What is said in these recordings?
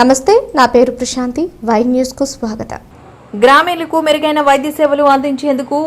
నమస్తే నా పేరు ప్రశాంతి. వై న్యూస్కు స్వాగతం. గ్రామీణులకు మెరుగైన వైద్య సేవలు అందించేందుకు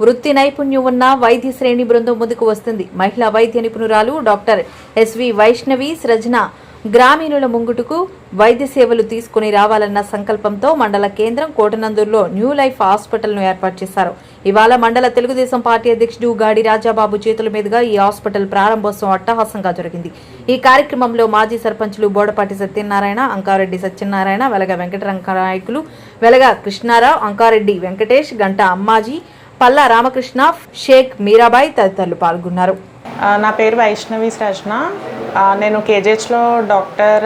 వృత్తి నైపుణ్యం ఉన్న వైద్య శ్రేణి బృందం ముందుకు వస్తుంది. మహిళా వైద్య నిపుణురాలు డాక్టర్ ఎస్వి వైష్ణవి సృజన గ్రామీణుల ముంగుటుకు వైద్య సేవలు తీసుకుని రావాలన్న సంకల్పంతో మండల కేంద్రం కోటనందూరులో న్యూ లైఫ్ హాస్పిటల్ను ఏర్పాటు చేశారు. ఇవాళ మండల తెలుగుదేశం పార్టీ అధ్యక్షుడు గాడి రాజాబాబు చేతుల మీదుగా ఈ హాస్పిటల్ ప్రారంభోత్సవం అట్టహాసంగా జరిగింది. ఈ కార్యక్రమంలో మాజీ సర్పంచులు బోడపాటి సత్యనారాయణ అంకారెడ్డి సత్యనారాయణ వెలగ వెంకటరంగ నాయకులు వెలగ కృష్ణారావు అంకారెడ్డి వెంకటేష్ గంట అమ్మాజీ పల్లా రామకృష్ణ షేక్ మీరాబాయ్ తదితరులు పాల్గొన్నారు. నా పేరు వైష్ణవి సృజన నేను కేజీహెచ్లో డాక్టర్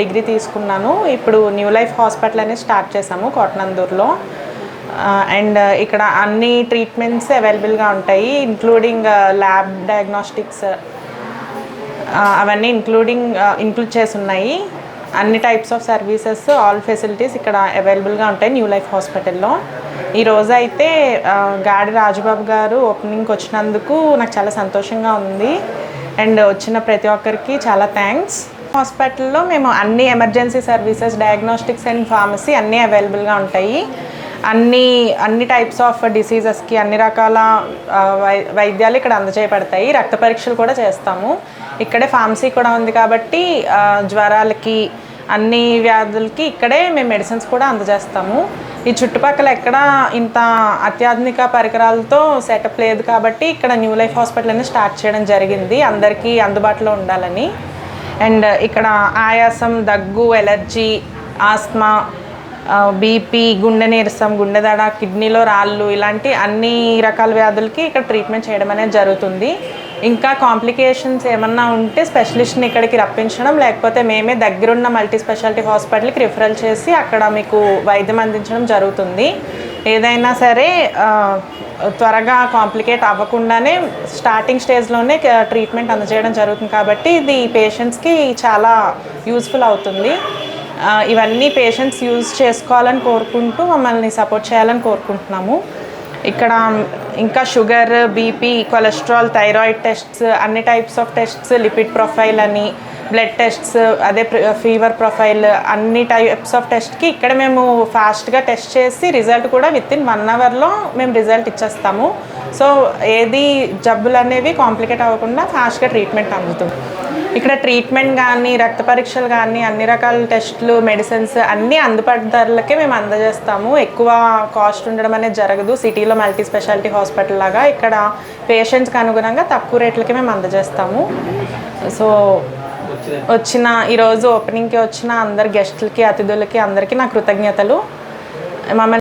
డిగ్రీ తీసుకున్నాను. ఇప్పుడు న్యూ లైఫ్ హాస్పిటల్ అనేది స్టార్ట్ చేశాము కోటనందూరులో అండ్ ఇక్కడ అన్ని ట్రీట్మెంట్స్ అవైలబుల్గా ఉంటాయి ఇంక్లూడింగ్ ల్యాబ్ డయాగ్నోస్టిక్స్ అవన్నీ ఇంక్లూడింగ్ ఇంక్లూడ్ చేసి ఉన్నాయి. అన్ని types of services all facilities ఇక్కడ అవైలబుల్గా ఉంటాయి న్యూ లైఫ్ హాస్పిటల్లో. ఈ రోజు అయితే గాడి రాజుబాబు గారు ఓపెనింగ్కి వచ్చినందుకు నాకు చాలా సంతోషంగా ఉంది. అండ్ వచ్చిన ప్రతి ఒక్కరికి చాలా థ్యాంక్స్. హాస్పిటల్లో మేము అన్ని emergency services diagnostics and pharmacy అన్నీ అవైలబుల్గా ఉంటాయి. అన్ని అన్ని టైప్స్ ఆఫ్ డిసీజెస్కి అన్ని రకాల వై వైద్యాలు ఇక్కడ అందజేయబడతాయి. రక్త పరీక్షలు కూడా చేస్తాము. ఇక్కడే ఫార్మసీ కూడా ఉంది కాబట్టి జ్వరాలకి అన్ని వ్యాధులకి ఇక్కడే మేము మెడిసిన్స్ కూడా అందజేస్తాము. ఈ చుట్టుపక్కల ఎక్కడ ఇంత అత్యాధునిక పరికరాలతో సెటప్ లేదు కాబట్టి ఇక్కడ న్యూ లైఫ్ హాస్పిటల్ అనేది స్టార్ట్ చేయడం జరిగింది. అందరికీ అందుబాటులో ఉండాలని. అండ్ ఇక్కడ ఆయాసం దగ్గు ఎలర్జీ ఆస్మా బీపీ గుండె నీరసం గుండెదడ కిడ్నీలో రాళ్ళు ఇలాంటి అన్ని రకాల వ్యాధులకి ఇక్కడ ట్రీట్మెంట్ చేయడం అనేది జరుగుతుంది. ఇంకా కాంప్లికేషన్స్ ఏమన్నా ఉంటే స్పెషలిస్ట్ని ఇక్కడికి రప్పించడం లేకపోతే మేమే దగ్గరున్న మల్టీ స్పెషాలిటీ హాస్పిటల్కి రిఫరల్ చేసి అక్కడ మీకు వైద్యం అందించడం జరుగుతుంది. ఏదైనా సరే త్వరగా కాంప్లికేట్ అవ్వకుండానే స్టార్టింగ్ స్టేజ్లోనే ట్రీట్మెంట్ అందజేయడం జరుగుతుంది కాబట్టి ఇది పేషెంట్స్కి చాలా యూస్ఫుల్ అవుతుంది. ఇవన్నీ పేషెంట్స్ యూజ్ చేసుకోవాలని కోరుకుంటూ మమ్మల్ని సపోర్ట్ చేయాలని కోరుకుంటున్నాము. ఇక్కడ ఇంకా sugar BP cholesterol thyroid tests అన్ని types of tests lipid profile అని బ్లడ్ టెస్ట్స్ అదే ఫీవర్ ప్రొఫైల్ అన్ని టైప్స్ ఆఫ్ టెస్ట్కి ఇక్కడ మేము ఫాస్ట్గా టెస్ట్ చేసి రిజల్ట్ కూడా విత్ ఇన్ వన్ అవర్లో మేము రిజల్ట్ ఇచ్చేస్తాము. సో ఏది జబ్బులు అనేవి కాంప్లికేట్ అవ్వకుండా ఫాస్ట్గా ట్రీట్మెంట్ అందుతుంది. ఇక్కడ ట్రీట్మెంట్ కానీ రక్త పరీక్షలు కానీ అన్ని రకాల టెస్టులు మెడిసిన్స్ అన్నీ అందుబాటు ధరలకే మేము అందజేస్తాము. ఎక్కువ కాస్ట్ ఉండడం అనేది జరగదు. సిటీలో మల్టీ స్పెషాలిటీ హాస్పిటల్ లాగా ఇక్కడ పేషెంట్స్కి అనుగుణంగా తక్కువ రేట్లకే మేము అందజేస్తాము. సో వచ్చిన ఈరోజు ఓపెనింగ్కి వచ్చిన అందరు గెస్టులకి అతిథులకి అందరికీ నా కృతజ్ఞతలు. మమ్మల్ని